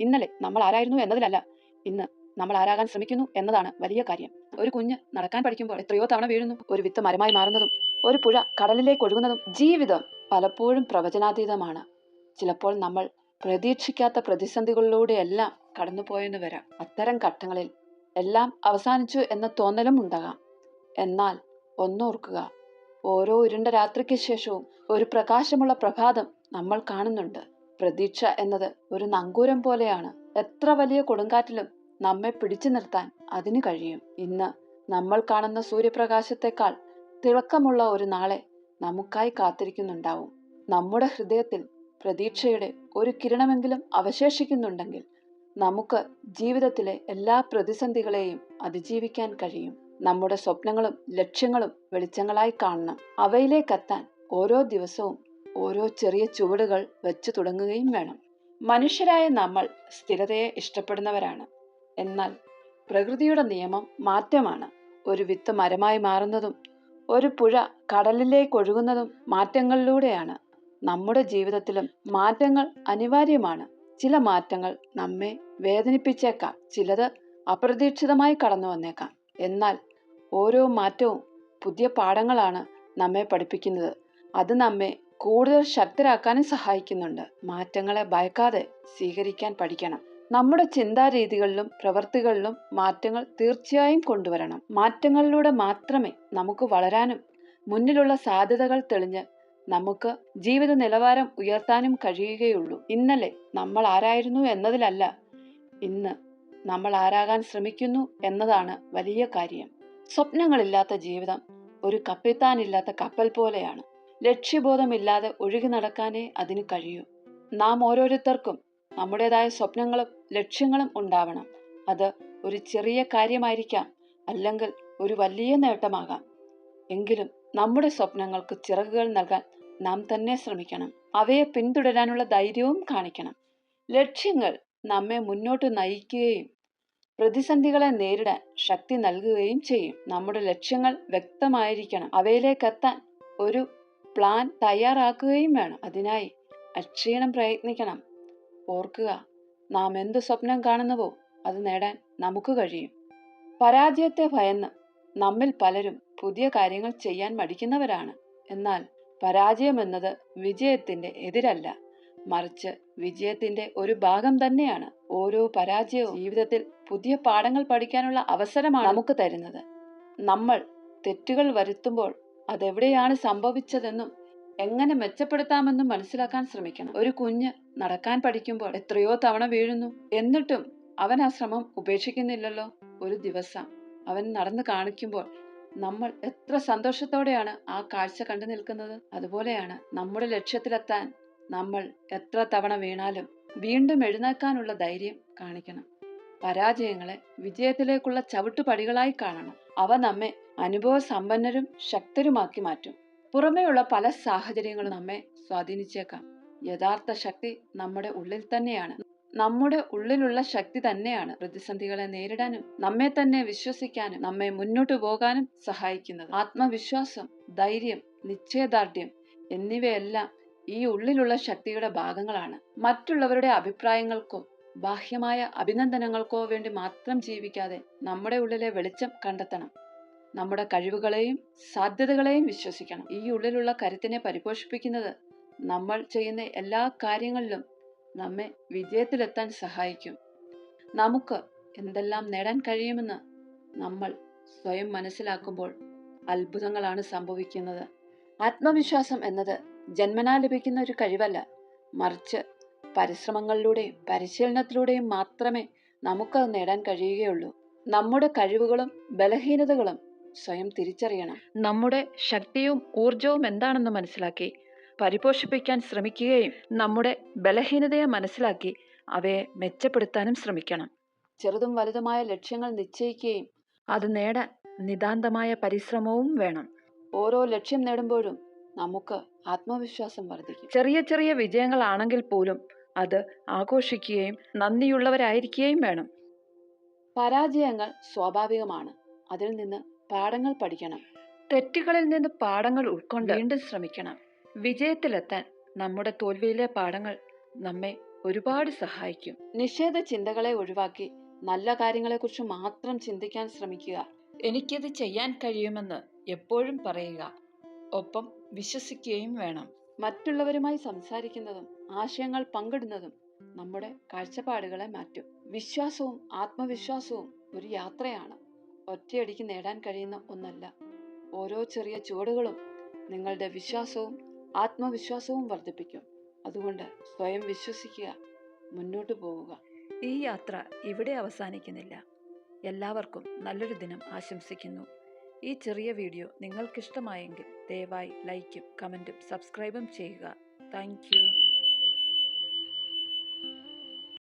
ഇന്നലെ നമ്മൾ ആരായിരുന്നു എന്നതിലല്ല. ഇന്ന് നമ്മൾ ആരാകാൻ ശ്രമിക്കുന്നു എന്നതാണ് വലിയ കാര്യം. ഒരു കുഞ്ഞ് നടക്കാൻ പഠിക്കുമ്പോൾ എത്രയോ തവണ വീഴുന്നു. ഒരു വിത്ത് മരമായി മാറുന്നതും ഒരു പുഴ കടലിലേക്ക് ഒഴുകുന്നതും ജീവിതം പലപ്പോഴും പ്രവചനാതീതമാണ്. ചിലപ്പോൾ നമ്മൾ പ്രതീക്ഷിക്കാത്ത പ്രതിസന്ധികളിലൂടെയെല്ലാം കടന്നുപോയെന്ന് വരാം. അത്തരം ഘട്ടങ്ങളിൽ എല്ലാം അവസാനിച്ചു എന്ന തോന്നലും ഉണ്ടാകാം. എന്നാൽ ഒന്നോർക്കുക ഓരോ ഇരുണ്ട രാത്രിക്ക് ശേഷവും ഒരു പ്രകാശമുള്ള പ്രഭാതം നമ്മൾ കാണുന്നുണ്ട്. പ്രതീക്ഷ എന്നത് ഒരു നങ്കൂരം പോലെയാണ്. എത്ര വലിയ കൊടുങ്കാറ്റിലും നമ്മെ പിടിച്ചു നിർത്താൻ അതിന് കഴിയും. ഇന്ന് നമ്മൾ കാണുന്ന സൂര്യപ്രകാശത്തെക്കാൾ തിളക്കമുള്ള ഒരു നാളെ നമുക്കായി കാത്തിരിക്കുന്നുണ്ടാവും. നമ്മുടെ ഹൃദയത്തിൽ പ്രതീക്ഷയുടെ ഒരു കിരണമെങ്കിലും അവശേഷിക്കുന്നുണ്ടെങ്കിൽ നമുക്ക് ജീവിതത്തിലെ എല്ലാ പ്രതിസന്ധികളെയും അതിജീവിക്കാൻ കഴിയും. നമ്മുടെ സ്വപ്നങ്ങളും ലക്ഷ്യങ്ങളും വെളിച്ചങ്ങളായി കാണണം. അവയിലേക്കെത്താൻ ഓരോ ദിവസവും ഓരോ ചെറിയ ചുവടുകൾ വെച്ചു തുടങ്ങുകയും വേണം. മനുഷ്യരായ നമ്മൾ സ്ഥിരതയെ ഇഷ്ടപ്പെടുന്നവരാണ്. എന്നാൽ പ്രകൃതിയുടെ നിയമം മാറ്റമാണ്. ഒരു വിത്ത് മരമായി മാറുന്നതും ഒരു പുഴ കടലിലേക്ക് ഒഴുകുന്നതും മാറ്റങ്ങളിലൂടെയാണ്. നമ്മുടെ ജീവിതത്തിലും മാറ്റങ്ങൾ അനിവാര്യമാണ്. ചില മാറ്റങ്ങൾ നമ്മെ വേദനിപ്പിച്ചേക്കാം. ചിലത് അപ്രതീക്ഷിതമായി കടന്നു വന്നേക്കാം. എന്നാൽ ഓരോ മാറ്റവും പുതിയ പാഠങ്ങളാണ് നമ്മെ പഠിപ്പിക്കുന്നത്. അത് നമ്മെ കൂടുതൽ ശക്തരാക്കാനും സഹായിക്കുന്നുണ്ട്. മാറ്റങ്ങളെ ഭയക്കാതെ സ്വീകരിക്കാൻ പഠിക്കണം. നമ്മുടെ ചിന്താരീതികളിലും പ്രവൃത്തികളിലും മാറ്റങ്ങൾ തീർച്ചയായും കൊണ്ടുവരണം. മാറ്റങ്ങളിലൂടെ മാത്രമേ നമുക്ക് വളരാനും മുന്നിലുള്ള സാധ്യതകൾ തെളിഞ്ഞ് നമുക്ക് ജീവിത നിലവാരം ഉയർത്താനും കഴിയുകയുള്ളൂ. ഇന്നലെ നമ്മൾ ആരായിരുന്നു എന്നതിലല്ല ഇന്ന് നമ്മൾ ആരാകാൻ ശ്രമിക്കുന്നു എന്നതാണ് വലിയ കാര്യം. സ്വപ്നങ്ങളില്ലാത്ത ജീവിതം ഒരു കപ്പിത്താനില്ലാത്ത കപ്പൽ പോലെയാണ്. ലക്ഷ്യബോധമില്ലാതെ ഒഴുകി നടക്കാനേ അതിന് കഴിയൂ. നാം ഓരോരുത്തർക്കും നമ്മുടേതായ സ്വപ്നങ്ങളും ലക്ഷ്യങ്ങളും ഉണ്ടാവണം. അത് ഒരു ചെറിയ കാര്യമായിരിക്കാം അല്ലെങ്കിൽ ഒരു വലിയ നേട്ടമാകാം. എങ്കിലും നമ്മുടെ സ്വപ്നങ്ങൾക്ക് ചിറകുകൾ നൽകാൻ നാം തന്നെ ശ്രമിക്കണം. അവയെ പിന്തുടരാനുള്ള ധൈര്യവും കാണിക്കണം. ലക്ഷ്യങ്ങൾ നമ്മെ മുന്നോട്ട് നയിക്കുകയും പ്രതിസന്ധികളെ നേരിടാൻ ശക്തി നൽകുകയും ചെയ്യും. നമ്മുടെ ലക്ഷ്യങ്ങൾ വ്യക്തമായിരിക്കണം. അവയിലേക്കെത്താൻ ഒരു പ്ലാൻ തയ്യാറാക്കുകയും വേണം. അതിനായി അക്ഷീണം പ്രയത്നിക്കണം. ഓർക്കുക നാം എന്ത് സ്വപ്നം കാണുന്നുവോ അത് നേടാൻ നമുക്ക് കഴിയും. പരാജയത്തെ ഭയന്ന് നമ്മിൽ പലരും പുതിയ കാര്യങ്ങൾ ചെയ്യാൻ മടിക്കുന്നവരാണ്. എന്നാൽ പരാജയം എന്നത് വിജയത്തിന്റെ എതിരല്ല. മറിച്ച് വിജയത്തിന്റെ ഒരു ഭാഗം തന്നെയാണ് ഓരോ പരാജയവും. ജീവിതത്തിൽ പുതിയ പാഠങ്ങൾ പഠിക്കാനുള്ള അവസരമാണ് നമുക്ക് തരുന്നത്. നമ്മൾ തെറ്റുകൾ വരുത്തുമ്പോൾ അതെവിടെയാണ് സംഭവിച്ചതെന്നും എങ്ങനെ മെച്ചപ്പെടുത്താമെന്നും മനസ്സിലാക്കാൻ ശ്രമിക്കണം. ഒരു കുഞ്ഞ് നടക്കാൻ പഠിക്കുമ്പോൾ എത്രയോ തവണ വീഴുന്നു. എന്നിട്ടും അവൻ ആ ശ്രമം ഉപേക്ഷിക്കുന്നില്ലല്ലോ. ഒരു ദിവസം അവൻ നടന്നു കാണിക്കുമ്പോൾ നമ്മൾ എത്ര സന്തോഷത്തോടെയാണ് ആ കാഴ്ച കണ്ടു നിൽക്കുന്നത്. അതുപോലെയാണ് നമ്മുടെ ലക്ഷ്യത്തിലെത്താൻ നമ്മൾ എത്ര തവണ വീണാലും വീണ്ടും എഴുന്നേൽക്കാനുള്ള ധൈര്യം കാണിക്കണം. പരാജയങ്ങളെ വിജയത്തിലേക്കുള്ള ചവിട്ടുപടികളായി കാണണം. അവ നമ്മെ അനുഭവ സമ്പന്നരും ശക്തരുമാക്കി മാറ്റും. പുറമേയുള്ള പല സാഹചര്യങ്ങളും നമ്മെ സ്വാധീനിച്ചേക്കാം. യഥാർത്ഥ ശക്തി നമ്മുടെ ഉള്ളിൽ തന്നെയാണ്. നമ്മുടെ ഉള്ളിലുള്ള ശക്തി തന്നെയാണ് പ്രതിസന്ധികളെ നേരിടാനും നമ്മെ തന്നെ വിശ്വസിക്കാനും നമ്മെ മുന്നോട്ടു പോകാനും സഹായിക്കുന്നത്. ആത്മവിശ്വാസം ധൈര്യം നിശ്ചയദാർഢ്യം എന്നിവയെല്ലാം ഈ ഉള്ളിലുള്ള ശക്തിയുടെ ഭാഗങ്ങളാണ്. മറ്റുള്ളവരുടെ അഭിപ്രായങ്ങൾക്കോ ബാഹ്യമായ അഭിനന്ദനങ്ങൾക്കോ വേണ്ടി മാത്രം ജീവിക്കാതെ നമ്മുടെ ഉള്ളിലെ വെളിച്ചം കണ്ടെത്തണം. നമ്മുടെ കഴിവുകളെയും സാധ്യതകളെയും വിശ്വസിക്കണം. ഈ ഉള്ളിലുള്ള കരുത്തിനെ പരിപോഷിപ്പിക്കുന്നത് നമ്മൾ ചെയ്യുന്ന എല്ലാ കാര്യങ്ങളിലും നമ്മെ വിജയത്തിലെത്താൻ സഹായിക്കും. നമുക്ക് എന്തെല്ലാം നേടാൻ കഴിയുമെന്ന് നമ്മൾ സ്വയം മനസ്സിലാക്കുമ്പോൾ അത്ഭുതങ്ങളാണ് സംഭവിക്കുന്നത്. ആത്മവിശ്വാസം എന്നത് ജന്മനാ ലഭിക്കുന്ന ഒരു കഴിവല്ല. മറിച്ച് പരിശ്രമങ്ങളിലൂടെയും പരിശീലനത്തിലൂടെയും മാത്രമേ നമുക്കത് നേടാൻ കഴിയുകയുള്ളൂ. നമ്മുടെ കഴിവുകളും ബലഹീനതകളും സ്വയം തിരിച്ചറിയണം. നമ്മുടെ ശക്തിയും ഊർജവും എന്താണെന്ന് മനസ്സിലാക്കി പരിപോഷിപ്പിക്കാൻ ശ്രമിക്കുകയും നമ്മുടെ ബലഹീനതയെ മനസ്സിലാക്കി അവയെ മെച്ചപ്പെടുത്താനും ശ്രമിക്കണം. ചെറുതും വലുതുമായ ലക്ഷ്യങ്ങൾ നിശ്ചയിക്കുകയും അത് നേടാൻ നിതാന്തമായ പരിശ്രമവും വേണം. ഓരോ ലക്ഷ്യം നേടുമ്പോഴും നമുക്ക് ആത്മവിശ്വാസം വർദ്ധിക്കും. ചെറിയ ചെറിയ വിജയങ്ങളാണെങ്കിൽ പോലും അത് ആഘോഷിക്കുകയും നന്ദിയുള്ളവരായിരിക്കുകയും വേണം. പരാജയങ്ങൾ സ്വാഭാവികമാണ്. അതിൽ നിന്ന് പാഠങ്ങൾ പഠിക്കണം. തെറ്റുകളിൽ നിന്ന് പാഠങ്ങൾ ഉൾക്കൊണ്ട് വീണ്ടും ശ്രമിക്കണം. വിജയത്തിലെത്താൻ നമ്മുടെ തോൽവിയിലെ പാഠങ്ങൾ നമ്മെ ഒരുപാട് സഹായിക്കും. നിഷേധ ചിന്തകളെ ഒഴിവാക്കി നല്ല കാര്യങ്ങളെക്കുറിച്ച് മാത്രം ചിന്തിക്കാൻ ശ്രമിക്കുക. എനിക്കത് ചെയ്യാൻ കഴിയുമെന്ന് എപ്പോഴും പറയുക. ഒപ്പം വിശ്വസിക്കുകയും വേണം. മറ്റുള്ളവരുമായി സംസാരിക്കുന്നതും ആശയങ്ങൾ പങ്കിടുന്നതും നമ്മുടെ കാഴ്ചപ്പാടുകളെ മാറ്റും. വിശ്വാസവും ആത്മവിശ്വാസവും ഒരു യാത്രയാണ്. ഒറ്റയടിക്ക് നേടാൻ കഴിയുന്ന ഒന്നല്ല. ഓരോ ചെറിയ ചുവടുകളും നിങ്ങളുടെ വിശ്വാസവും ആത്മവിശ്വാസവും വർദ്ധിപ്പിക്കും. അതുകൊണ്ട് സ്വയം വിശ്വസിക്കുക മുന്നോട്ട് പോവുക. ഈ യാത്ര ഇവിടെ അവസാനിക്കുന്നില്ല. എല്ലാവർക്കും നല്ലൊരു ദിനം ആശംസിക്കുന്നു. ഈ ചെറിയ വീഡിയോ നിങ്ങൾക്കിഷ്ടമായെങ്കിൽ ദയവായി ലൈക്കും കമന്റും സബ്സ്ക്രൈബും ചെയ്യുക. താങ്ക്